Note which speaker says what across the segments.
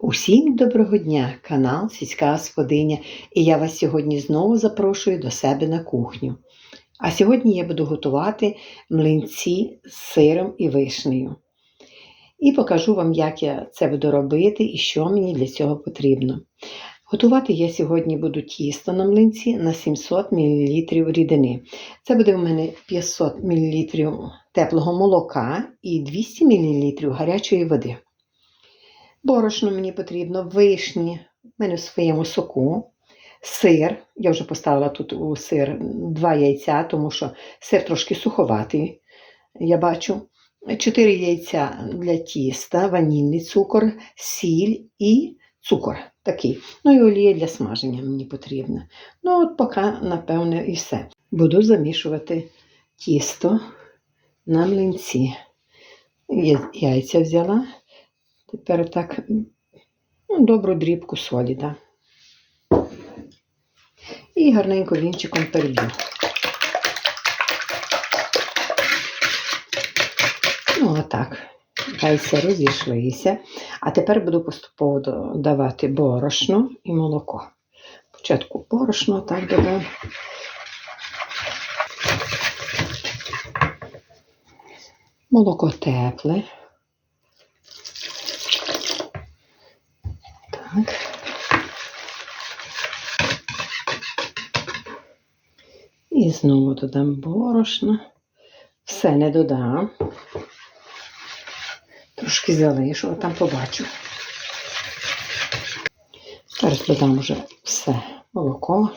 Speaker 1: Усім доброго дня, канал Сільська Господиня, і я вас сьогодні знову запрошую до себе на кухню. А сьогодні я буду готувати млинці з сиром і вишнею. І покажу вам, як я це буду робити і що мені для цього потрібно. Готувати я сьогодні буду тісто на млинці на 700 мл рідини. Це буде у мене 500 мл теплого молока і 200 мл гарячої води. Борошно мені потрібно, вишні, в мене в своєму соку, сир. Я вже поставила тут у сир два яйця, тому що сир трошки суховатий, я бачу. Чотири яйця для тіста, ванільний цукор, сіль і цукор такий. Ну і олія для смаження мені потрібна. Ну, от поки, напевне, і все. Буду замішувати тісто на млинці. Яйця взяла. Тепер так ну, добру дрібку солі, да. І гарненько вінчиком переб'ю. Ну, отак. Яйця розійшлися. А тепер буду поступово додавати борошно і молоко. Спочатку борошно так додам. Молоко тепле. Так. І знову додам борошно. Все не додам. Трошки залишу, а там побачу. Зараз додам уже все молоко.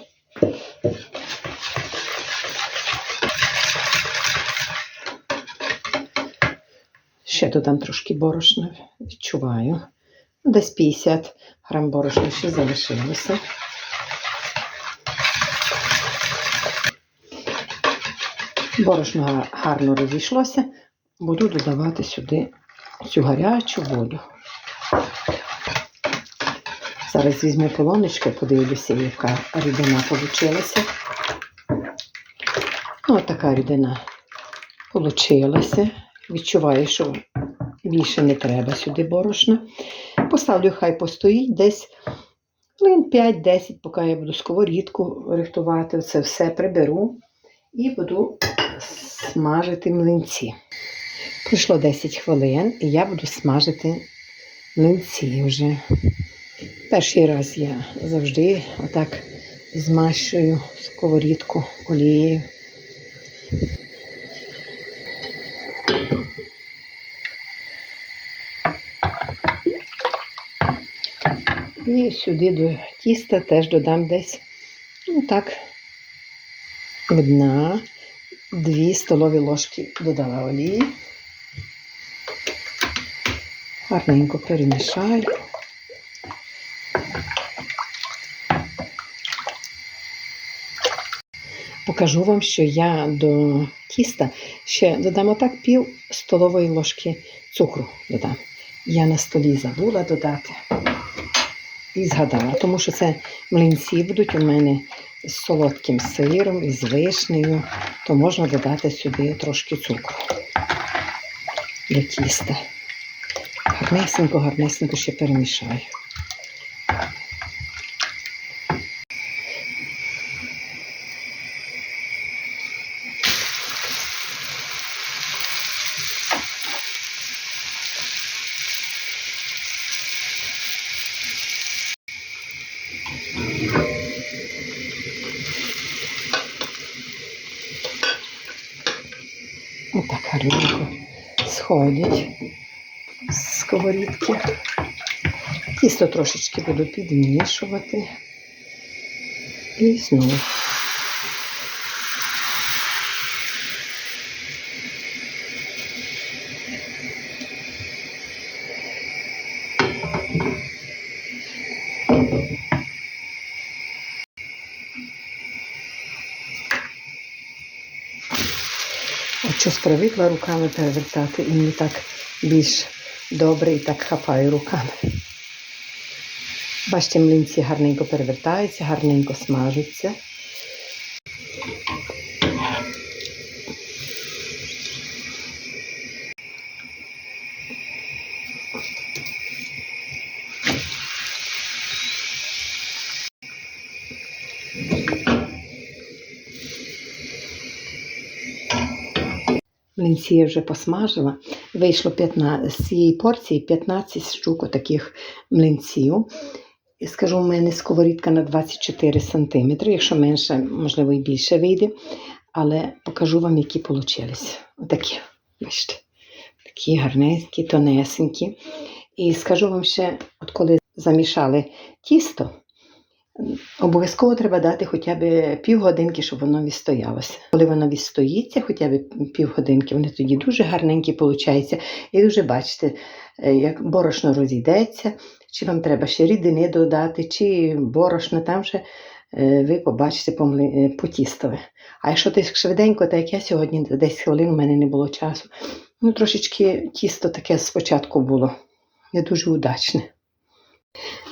Speaker 1: Ще додам трошки борошна, відчуваю. Десь 50 грам борошна ще залишилося. Борошно гарно розійшлося. Буду додавати сюди цю гарячу воду. Зараз візьму полонечко, подивлюся, яка рідина вийшла. Ось така рідина вийшла. Відчуваю, що більше не треба сюди борошна. Поставлю, хай постоїть десь хвилин 5-10, поки я буду сковорідку рихтувати. Це все приберу і буду смажити млинці. Пройшло 10 хвилин, і я буду смажити млинці вже. Перший раз я завжди отак змащую сковорідку олією. І сюди до тіста теж додам десь, ну так, одна, дві столові ложки додала олії. Гарненько перемішаю. Покажу вам, що я до тіста ще додам отак пів столової ложки цукру додам. Я на столі забула додати і згадала, тому що це млинці будуть у мене з солодким сиром і з вишнею, то можна додати сюди трошки цукру для тіста. Гарнесенько, гарнесенько ще перемішаю. Отак гарненько сходять з сковорідки. Тісто трошечки буду підмішувати. І знову. Щось привикла руками перевертати, і мені так більш добре і так хапаю руками. Бачите, млинці гарненько перевертаються, гарненько смажуться. Млинці я вже посмажила. Вийшло 15, з цієї порції 15 штук таких млинців. Скажу, у мене сковорідка на 24 см. Якщо менше, можливо, і більше вийде. Але покажу вам, які вийшли. Отакі, бачите, такі гарненькі, тонесенькі. І скажу вам ще, от коли замішали тісто, обов'язково треба дати хоча б півгодинки, щоб воно відстоялося. Коли воно відстоїться, хоча б півгодинки, вони тоді дуже гарненькі получаються. І вже бачите, е, як борошно розійдеться, чи вам треба ще рідини додати, чи борошно, там вже е, ви побачите е, по тістове. А якщо ти швиденько, так як я сьогодні, 10 хвилин у мене не було часу. Ну, трошечки тісто таке спочатку було. Не дуже удачне.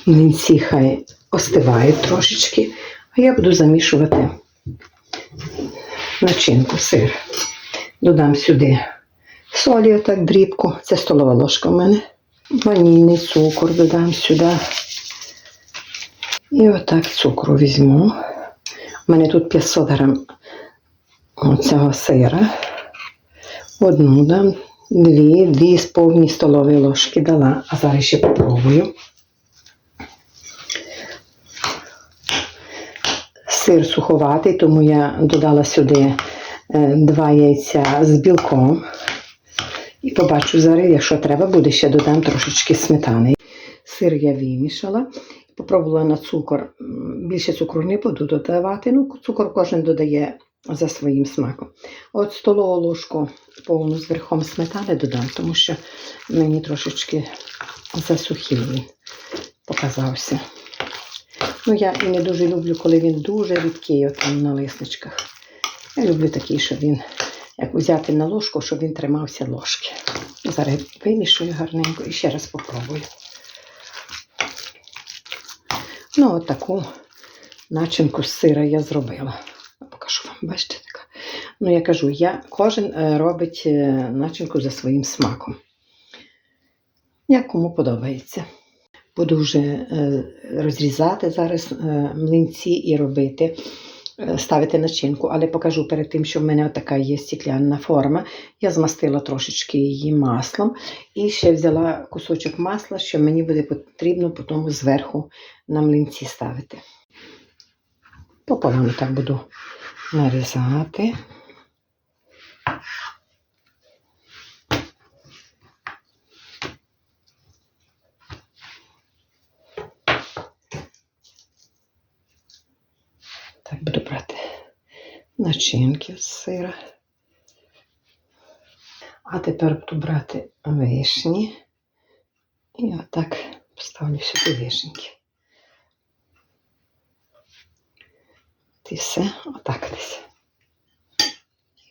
Speaker 1: Млинці хай остивають трошечки, а я буду замішувати начинку, сир. Додам сюди солі, отак дрібку. Це столова ложка в мене. Ванільний цукор додам сюди. І отак цукру візьму. У мене тут 500 грам цього сира. Одну дам, дві, дві з повні столові ложки дала, а зараз ще попробую. Сир суховатий, тому я додала сюди е, два яйця з білком. І побачу зараз, якщо треба буде, ще додам трошечки сметани. Сир я вимішала. Попробувала на цукор. Більше цукру не буду додавати. Ну, цукор кожен додає за своїм смаком. От столову ложку повну з верхом сметани додам, тому що мені трошечки засухий він показався. Ну, я і не дуже люблю, коли він дуже рідкий от там на лисничках. Я люблю такий, щоб він, як взяти на ложку, щоб він тримався ложки. Зараз вимішую гарненько і ще раз попробую. Ну, от таку начинку з сира я зробила. Покажу вам, бачите, така. Ну, я кажу, я, кожен е, робить е, начинку за своїм смаком. Як кому подобається. Буду вже е, розрізати зараз е, млинці і робити, е, ставити начинку, але покажу перед тим, що в мене така є стекляна форма. Я змастила трошечки її маслом і ще взяла кусочок масла, що мені буде потрібно потім зверху на млинці ставити. Пополам так буду нарізати. Так буду брати начинки з сира. А тепер буду брати вишні. І отак поставлю сюди вишеньки. І все, отак десь.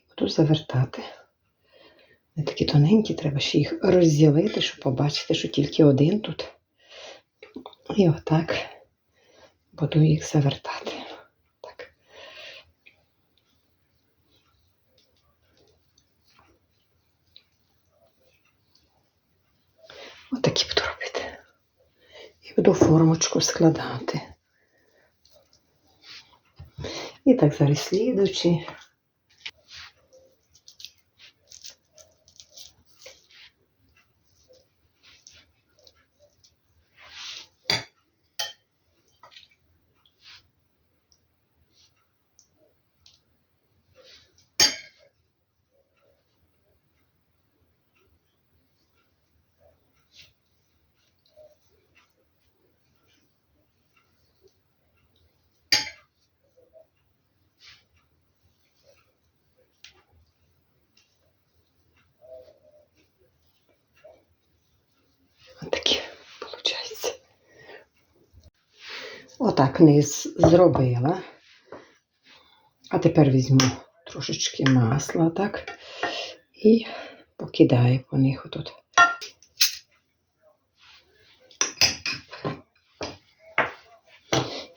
Speaker 1: Буду завертати. Вони такі тоненькі, треба ще їх розділити, щоб побачити, що тільки один тут. І отак буду їх завертати. Так. Отакі буду робити. І буду формочку складати. І так зараз слідучі. Отакі виходить. Отак низ зробила. А тепер візьму трошечки масла, так, і покидаю по них отут.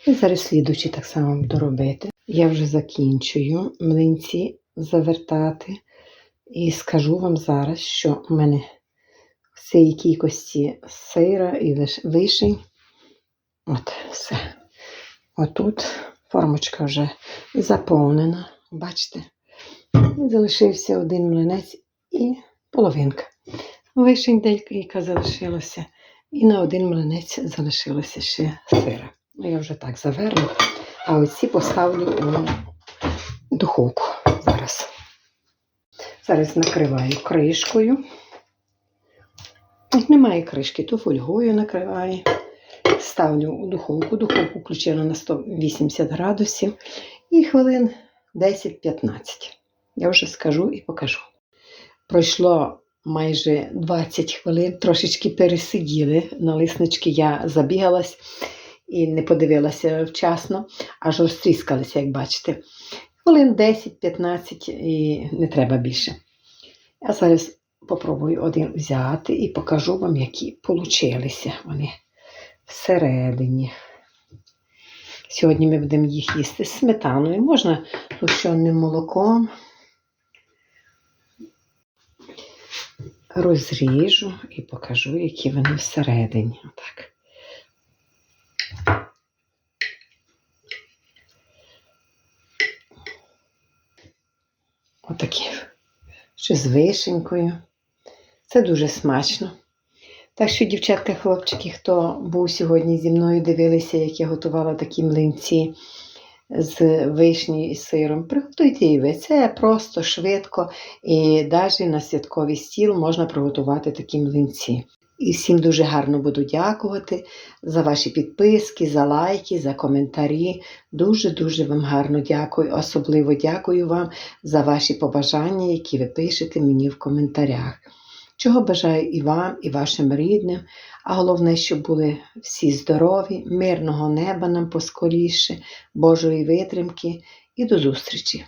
Speaker 1: І зараз слідучі так само буду робити. Я вже закінчую млинці завертати. І скажу вам зараз, що в мене в цій кількості сира і вишень. От, все. Отут формочка вже заповнена. Бачите? Залишився один млинець і половинка. Вишень декілька залишилося. І на один млинець залишилося ще сира. Ну, я вже так заверну. А оці поставлю у духовку зараз. Зараз накриваю кришкою. Немає кришки, то фольгою накриваю. Ставлю у духовку. Духовку включила на 180 градусів. І хвилин 10-15. Я вже скажу і покажу. Пройшло майже 20 хвилин, трошечки пересиділи. На лиснички я забігалась і не подивилася вчасно, аж розтріскалися, як бачите. Хвилин 10-15 і не треба більше. Я зараз попробую один взяти і покажу вам, які получилися вони всередині. Сьогодні ми будемо їх їсти з сметаною. Можна згущеним молоком. Розріжу і покажу, які вони всередині. Отак. Отакі. Ще з вишенькою. Це дуже смачно. Так що, дівчатка, хлопчики, хто був сьогодні зі мною, дивилися, як я готувала такі млинці з вишні і сиром. Приготуйте і ви. Це просто швидко і навіть на святковий стіл можна приготувати такі млинці. І всім дуже гарно буду дякувати за ваші підписки, за лайки, за коментарі. Дуже-дуже вам гарно дякую. Особливо дякую вам за ваші побажання, які ви пишете мені в коментарях. Чого бажаю і вам, і вашим рідним, а головне, щоб були всі здорові, мирного неба нам поскоріше, Божої витримки і до зустрічі!